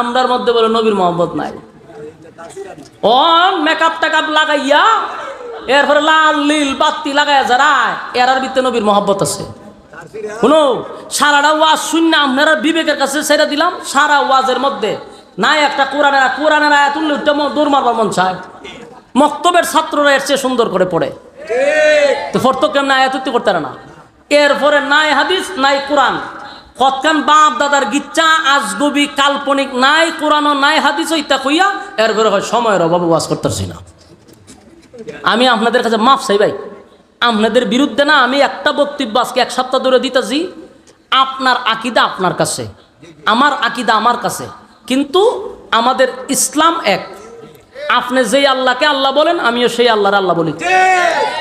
আমরার মধ্যে বলে নবীর মোহাম্মদ নাই। ও মেকআপ টেকআপ লাগাইয়া এরপরে লাল নীল বাতি লাগাইয়া যারা এরার ভিতরে নবীর মোহাম্মত আছে। শুনো সারাটা ওয়াজ শূন্য আপনারা বিবেকের কাছে ছেড়ে দিলাম সারা ওয়াজের মধ্যে নাই একটা কোরআনের কোরআনের আয়াত উল্লে উঠতে দৌড় মারবার মন চায়। মক্তবের ছাত্ররা এর চেয়ে সুন্দর করে পড়ে। তো ফর্ত কেমন? আয়াত করতে না। এরপরে নাই হাদিস নাই কোরআন। কতখান বাপ দাদার গিচ্ছা আজগবি কাল্পনিক নাই কোরআনও নাই হাদিস ইত্যা কইয়া এরপরে হয় সময়ের অভাবে ওয়াজ করতেছি না। আমি আপনাদের কাছে মাফ চাই ভাই। আপনাদের বিরুদ্ধে না আমি একটা বক্তব্য আজকে এক সপ্তাহ ধরে দিতেছি আপনার আকিদা আপনার কাছে আমার আকিদা আমার কাছে। কিন্তু আমাদের ইসলাম এক। আপনি যেই আল্লাহকে আল্লাহ বলেন আমিও সেই আল্লাহর আল্লাহ বলি।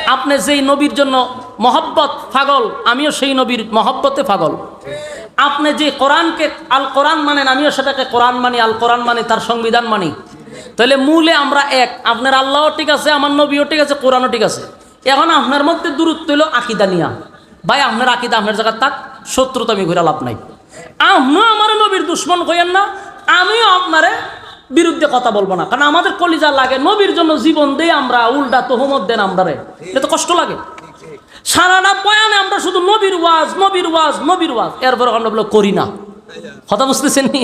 আপনি যেই নবীর জন্য মহব্বত পাগল আমিও সেই নবীর মহব্বতে পাগল আপনি যে কোরআনকে আল কোরআন মানেন, আমিও সেটাকে কোরআন মানি আল কোরআন মানি, তার সংবিধান মানি। তাহলে মূলে আমরা এক, আপনার আল্লাহও ঠিক আছে, আমার নবীও ঠিক আছে, কোরআনও ঠিক আছে। এখন আপনার মধ্যে দূরত্ব হলো আকিদা নিয়া। ভাই, আপনার আকিদা আপনার জায়গায় তাক শত্রুতা আমি ঘুরে লাভ নাই। আপনিও আমার নবীর দুশ্মন কইেন না, আমিও আপনারে বিরুদ্ধে কথা বলব না। কারণ আমাদের কলিজা লাগে, নবীর জন্য জীবন দেই আমরা, উল্টা তোহমত দেন আমরা এটা তো কষ্ট লাগে। সারাটা বয়ানে আমরা শুধু নবীর ওয়াজ নবীর ওয়াজ নবীর ওয়াজ। এরপর আমরা করি না। কথা বুঝতেছেন নি?